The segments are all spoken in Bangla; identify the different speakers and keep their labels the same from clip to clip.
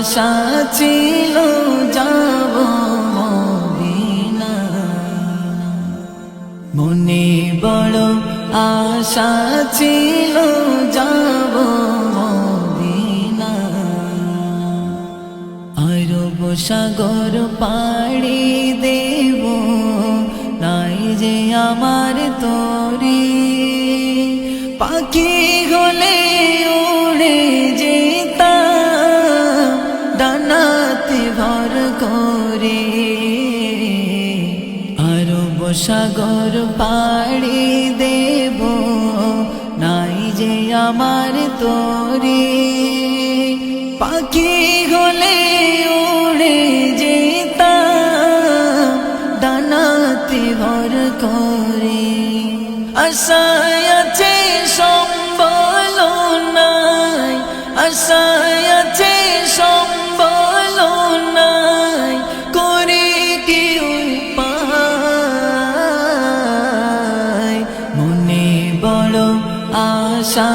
Speaker 1: আশা ছিল যাব মনে বড় আশা ছিল যাব আরব সাগর পাড়ি দেব, নাই যে আমার তরি। পাখি হলে করে আরব সাগর পাড়ি দেব, নাই যে আমার তরি। পাখি হলে উড়ে যেতাম, ডানাতে ভর করে। আশায় আছে সম্বল নাই, আশায়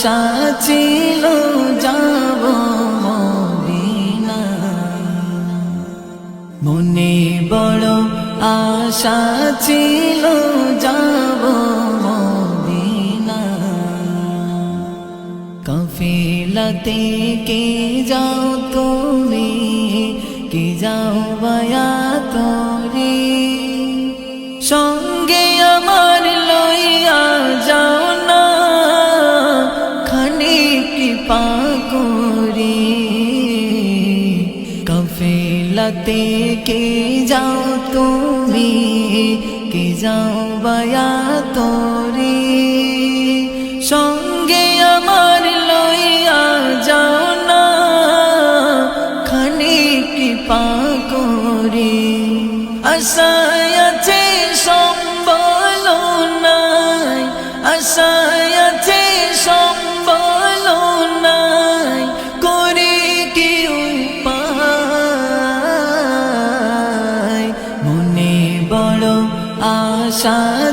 Speaker 1: আশা ছিল যাব মনে বড় আশা ছিল যাব কফিলাতে কে যাও তুমি, কে যাও বায়া তোরে সঙ্গে আমার লইয়া যাও কৃপা করে কফিলাতে কে যাও তুমি? কে যাও বায়া তোরে? সঙ্গে আমার লইয়া যাও না। খানি কৃপা করে আশায় আছে সম্বল নাই। আশায়